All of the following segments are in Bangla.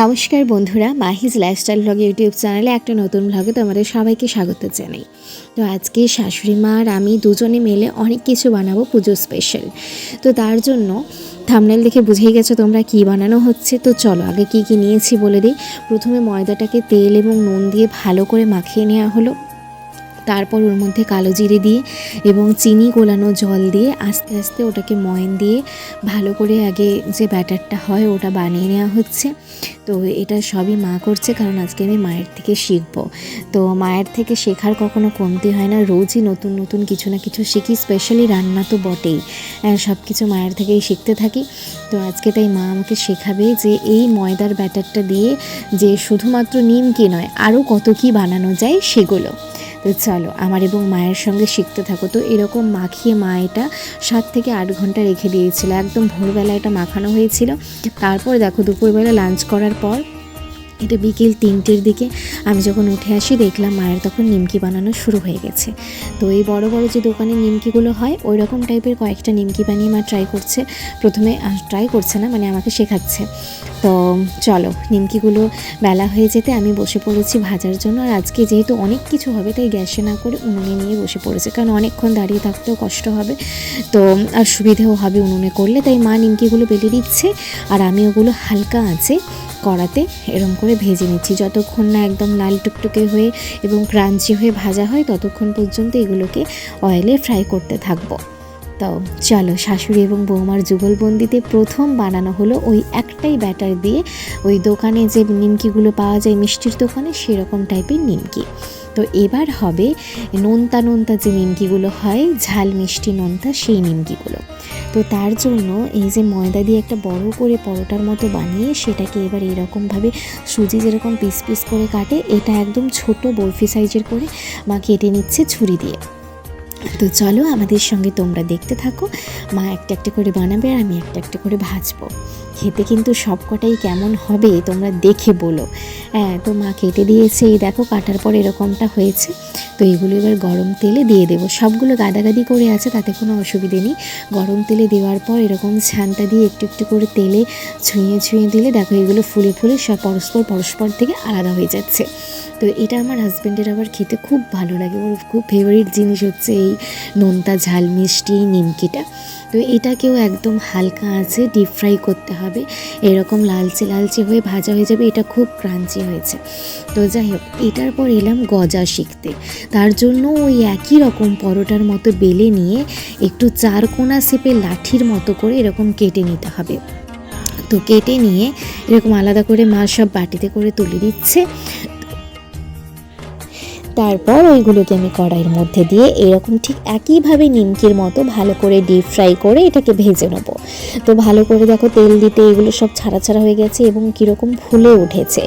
নমস্কার বন্ধুরা, মাহিজ লাইফস্টাইল ব্লগ ইউটিউব চ্যানেলে একটা নতুন ব্লগে তোমাদের সবাইকে স্বাগত জানাই। তো আজকে শাশুড়ি মা আর আমি দুজনে মিলে অনেক কিছু বানাবো পুজো স্পেশাল তো তার জন্য থামনেল দেখে বুঝেই গেছো তোমরা কি বানানো হচ্ছে। তো চলো আগে কি কি নিয়েছি বলে দিই। প্রথমে ময়দাটাকে তেল এবং নুন দিয়ে ভালো করে মাখিয়ে নেওয়া হলো। তারপর ওর মধ্যে কালো জিরে দিয়ে এবং চিনি গোলানো জল দিয়ে আস্তে আস্তে ওটাকে ময়ন দিয়ে ভালো করে আগে যে ব্যাটারটা হয় ওটা বানিয়ে নেওয়া হচ্ছে। তো এটা সবই মা করছে কারণ আজকে আমি মায়ের থেকে শিখব। তো মায়ের থেকে শেখার কখনো কমতি হয় না, রোজই নতুন নতুন কিছু না কিছু শিখি স্পেশালি রান্না তো বটেই। সব কিছু মায়ের থেকেই শিখতে থাকি। তো আজকে তাই মা আমাকে শেখাবে যে এই ময়দার ব্যাটারটা দিয়ে যে শুধুমাত্র নিমকি নয়, আরও কত কী বানানো যায় সেগুলো। তো চলো, আমার এবং মায়ের সঙ্গে শিখতে থাকো। তো এরকম মাখিয়ে মা এটা সাত থেকে আট ঘণ্টা রেখে দিয়েছিল। একদম ভোরবেলা এটা মাখানো হয়েছিল। তারপর দেখো দুপুরবেলা লাঞ্চ করার পর এটা বিকেল তিনটের দিকে। আমি যখন উঠে আসি, দেখলাম মায়ের তখন নিমকি বানানো শুরু হয়ে গেছে। তো এই বড় বড় যে দোকানের নিমকিগুলো হয় ওই রকম টাইপের কয়েকটা নিমকি বানিয়ে মা ট্রাই করছে। প্রথমে ট্রাই করছে না মানে আমাকে শেখাচ্ছে। তো চলো, নিমকিগুলো বেলা হয়ে যেতে আমি বসে পড়েছি ভাজার জন্য। আর আজকে যেহেতু অনেক কিছু হবে, তাই গ্যাসে না করে উনুনে নিয়ে বসে পড়েছে। কারণ অনেকক্ষণ দাঁড়িয়ে থাকতেও কষ্ট হবে। তো, আর সুবিধেও হবে উনুনে করলে। তাই মা নিমকিগুলো বেলে দিচ্ছে, আর আমি ওগুলো হালকা আছে কড়াতে এরম করে ভেজে নিচ্ছি। যতক্ষণ না একদম লাল টুকটুকে হয়ে এবং ক্রাঞ্চি হয়ে ভাজা হয়, ততক্ষণ পর্যন্ত এগুলোকে অয়েলে ফ্রাই করতে থাকব। তো চলো, শাশুড়ি এবং বৌমার যুগলবন্দিতে প্রথম বানানো হলো ওই একটাই ব্যাটার দিয়ে ওই দোকানে যে নিমকিগুলো পাওয়া যায় মিষ্টির দোকানে, সেরকম টাইপের নিমকি। তো এবার হবে নোনতা নোনতা যে নিমকিগুলো হয়, ঝাল মিষ্টি নোনতা সেই নিমকিগুলো। তো তার জন্য এই যে ময়দা দিয়ে একটা বড় করে পরোটার মতো বানিয়ে সেটাকে এবার এরকমভাবে সুজি যেরকম পিস পিস করে কাটে, এটা একদম ছোট বরফি সাইজের করে মা কেটে নিচ্ছে ছুরি দিয়ে। তো চলো আমাদের সঙ্গে তোমরা দেখতে থাকো। মা একটা একটা করে বানাবে আর আমি একটা একটা করে ভাজবো। খেতে কিন্তু সবকটাই কেমন হবে তোমরা দেখে বলো। হ্যাঁ তো মা কেটে দিয়েছে, এই দেখো কাটার পর এরকমটা হয়েছে। তো এগুলো এবার গরম তেলে দিয়ে দেবো। সবগুলো গাদাগাদি করে আছে, তাতে কোনো অসুবিধে নেই। গরম তেলে দেওয়ার পর এরকম ছানটা দিয়ে একটু একটু করে তেলে ছুঁয়ে ছুঁয়ে দিলে দেখো এগুলো ফুলে ফুলে সব পরস্পর পরস্পর থেকে আলাদা হয়ে যাচ্ছে। তো এটা আমার হাজব্যান্ডের আবার খেতে খুব ভালো লাগে। ওর খুব ফেভারিট জিনিস হচ্ছে এই নোনতা ঝাল মিষ্টি, নিমকিটা। তো এটাকেও একদম হালকা আছে ডিপ ফ্রাই করতে হবে। এরকম লালচে লালচে হয়ে ভাজা হয়ে যাবে, এটা খুব ক্রাঞ্চি হয়েছে। তো যাই হোক, এটার পর এলাম গজা শিখতে। তার জন্য ওই একই রকম পরোটার মতো বেলে নিয়ে একটু চার কোনা শেপে লাঠির মতো করে এরকম কেটে নিতে হবে। তো কেটে নিয়ে এরকম আলাদা করে মা সব বাটিতে করে তুলে দিচ্ছে। তারপর ওইগুলোকে আমি কড়াইয়ের মধ্যে দিয়ে এরকম ঠিক একইভাবে নিমকির মতো ভালো করে ডিপ ফ্রাই করে এটাকে ভেজে নেব। তো ভালো করে দেখো তেল দিতে এগুলো সব ছাড়া ছাড়া হয়ে গেছে এবং কীরকম ফুলে উঠেছে।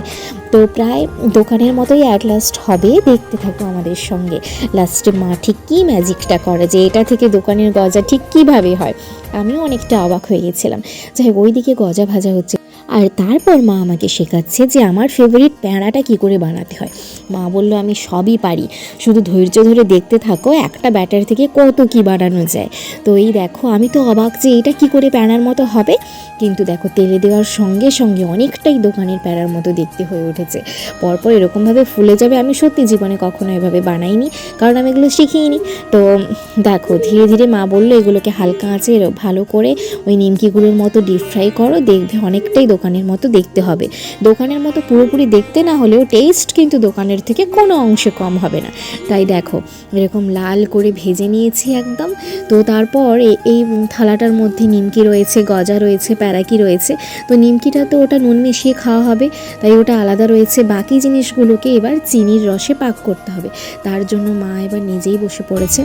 তো প্রায় দোকানের মতোই অ্যাট লাস্ট হবে, দেখতে থাকো আমাদের সঙ্গে। লাস্টে মা ঠিক কী ম্যাজিকটা করে যে এটা থেকে দোকানের গজা ঠিক কীভাবে হয়? আমিও অনেকটা অবাক হয়ে গেছিলাম। যাই হোক, ওইদিকে গজা ভাজা হচ্ছে আর তারপর মা আমাকে শেখাচ্ছে যে আমার ফেভারিট প্যাঁড়াটা কী করে বানাতে হয়। মা বলল, আমি সবই পারি। শুধু ধৈর্য ধরে দেখতে থাকো, একটা ব্যাটার থেকে কত কী বানানো যায়। তো এই দেখো, আমি তো অবাক যে এটা কি করে প্যাঁড়ার মতো হবে। কিন্তু দেখো, তেলে দেওয়ার সঙ্গে সঙ্গে অনেকটাই দোকানের প্যাঁড়ার মতো দেখতে হয়ে উঠেছে। পরপর এরকমভাবে ফুলে যাবে, আমি সত্যি জীবনে কখনো এভাবে বানাইনি, কারণ আমি এগুলো শিখিনি। তো দেখো, ধীরে ধীরে মা বলল, এগুলোকে হালকা আঁচে ভালো করে ওই নিমকিগুলোর মতো ডিপ ফ্রাই করো, দেখবে অনেকটাই দোকানের মতো দেখতে হবে। দোকানের মতো পুরোপুরি দেখতে না হলেও টেস্ট কিন্তু দোকানের থেকে কোনো অংশে কম হবে না। তাই দেখো, এরকম লাল করে ভেজে নিয়েছি একদম। তো তারপর এই থালাটার মধ্যে নিমকি রয়েছে, গজা রয়েছে, প্যারাকি রয়েছে। তো নিমকিটা তো ওটা নুন মিশিয়ে খাওয়া হবে, তাই ওটা আলাদা রয়েছে। বাকি জিনিসগুলোকে এবার চিনির রসে পাক করতে হবে। তার জন্য মা এবার নিজেই বসে পড়েছে।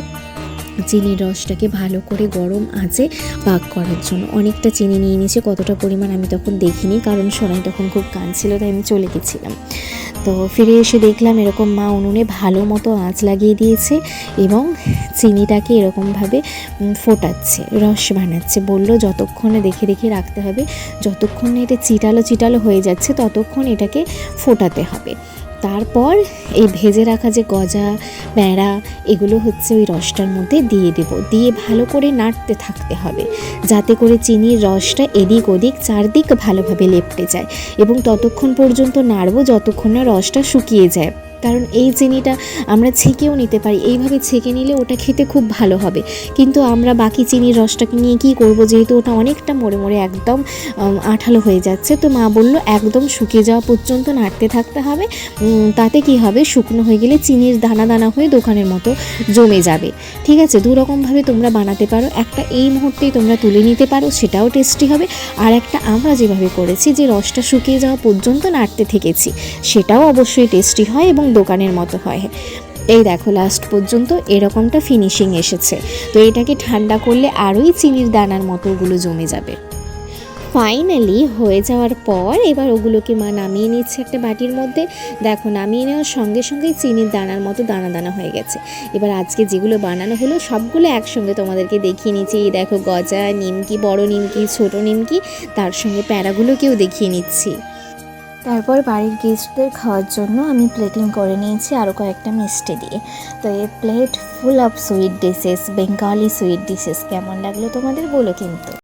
চিনির রসটাকে ভালো করে গরম আঁচে পাক করার জন্য। অনেকটা চিনি নিয়ে নিয়েছে, কতটা পরিমাণ আমি তখন দেখিনি, কারণ সোনাই তখন খুব কাঁদছিল, তাই আমি চলে গেছিলাম। তো ফিরে এসে দেখলাম এরকম মা উনুনে ভালো মতো আঁচ লাগিয়ে দিয়েছে এবং চিনিটাকে এরকমভাবে ফোটাচ্ছে, রস বানাচ্ছে। বলল, যতক্ষণে দেখে দেখে রাখতে হবে, যতক্ষণ এটা চিটালো চিটালো হয়ে যাচ্ছে, ততক্ষণ এটাকে ফোটাতে হবে। তারপর এই ভেজে রাখা যে গজা, প্যাঁড়া, এগুলো হচ্ছে ওই রসটার মধ্যে দিয়ে দেব। দিয়ে ভালো করে নাড়তে থাকতে হবে, যাতে করে চিনির রসটা এদিক ওদিক চারদিক ভালোভাবে লেপটে যায় এবং ততক্ষণ পর্যন্ত নাড়ব যতক্ষণ না রসটা শুকিয়ে যায়। কারণ এই চিনিটা আমরা ছেঁকেও নিতে পারি। এইভাবে ছেঁকে নিলে ওটা খেতে খুব ভালো হবে। কিন্তু আমরা বাকি চিনির রসটাকে নিয়ে কী করব? যেহেতু ওটা অনেকটা মরে মরে একদম আঠালো হয়ে যাচ্ছে, তো মা বলল একদম শুকিয়ে যাওয়া পর্যন্ত নাড়তে থাকতে হবে। তাতে কি হবে? শুকনো হয়ে গেলে চিনির দানা দানা হয়ে দোকানের মতো জমে যাবে। ঠিক আছে? দু রকমভাবে তোমরা বানাতে পারো। একটা এই মুহূর্তেই তোমরা তুলে নিতে পারো, সেটাও টেস্টি হবে। আর একটা আমরা যেভাবে করেছি যে রসটা শুকিয়ে যাওয়া পর্যন্ত নাড়তে থেকেছি, সেটাও অবশ্যই টেস্টি হয় এবং দোকানের মতো হয়। এই দেখো লাস্ট পর্যন্ত এরকমটা ফিনিশিং এসেছে। তো এটাকে ঠান্ডা করলে আরোই চিনির দানার মতো ওগুলো জমে যাবে। ফাইনালি হয়ে যাওয়ার পর এবার ওগুলোকে মা নামিয়ে নিচ্ছে একটা বাটির মধ্যে। দেখো, নামিয়ে নেওয়ার সঙ্গে সঙ্গেই চিনির দানার মতো দানা দানা হয়ে গেছে। এবার আজকে যেগুলো বানানো হলো সবগুলো একসঙ্গে তোমাদেরকে দেখিয়ে নিচ্ছি। এই দেখো, গজা, নিমকি, বড় নিমকি, ছোট নিমকি, তার সঙ্গে প্যারাগুলোকেও দেখিয়ে নিচ্ছি। তারপর বাড়ির গেস্টদের খাওয়ার জন্য আমি প্লেটিং করে নিয়েছি আরও কয়েকটা মিষ্টি দিয়ে। তো এই plate full of sweet dishes Bengali sweet dishes কেমন লাগল তোমাদের বলো কিন্তু।